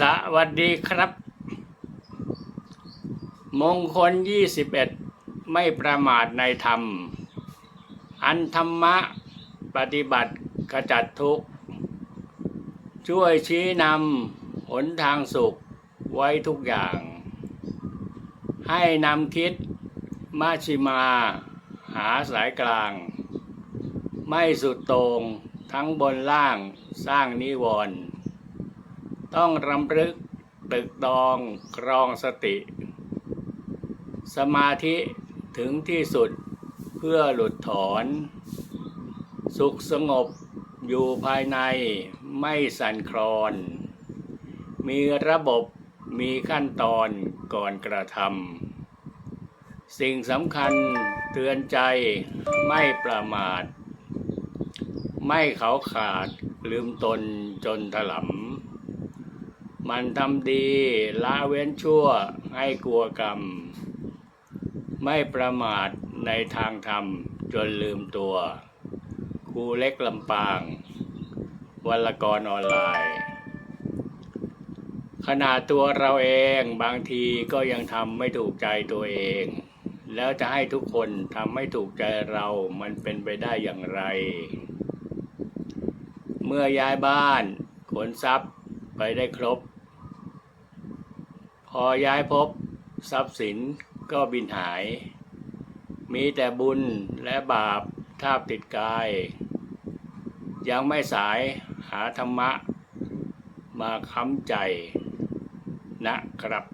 สวัสดีครับ มงคลยี่สิบเอ็ดไม่ประมาทในธรรม อันธรรมะปฏิบัติขจัดทุกข์ช่วยชี้นำหนทางสุขไว้ทุกอย่าง ให้นำคิดมาชิมา หาสายกลาง ไม่สุดโตรงทั้งบนล่างสร้างนิวรณ์ ต้องรำลึกตึกตองครองสติ สมาธิถึงที่สุดเพื่อหลุดถอน สุขสงบอยู่ภายในไม่สั่นคลอน มีระบบมีขั้นตอนก่อนกระทำสิ่งสำคัญเตือนใจไม่ประมาท ไม่เขาขาดลืมตนจนถลำ มันทำดีละเว้นชั่วให้กลัวกรรม ไม่ประมาทในทางธรรมจนลืมตัวครูเล็กลำปางวรรกรออนไลน์ ขนาดตัวเราเองบางทีก็ยังทำไม่ถูกใจตัวเอง แล้วจะให้ทุกคนทำไม่ถูกใจเรามันเป็นไปได้อย่างไร เมื่อย้ายบ้านขนทรัพย์ไปได้ครบ อย้ายพบทรัพย์สินก็บินหาย มีแต่บุญและบาปทาบติดกาย ยังไม่สายหาธรรมะ มาค้ำใจนะครับ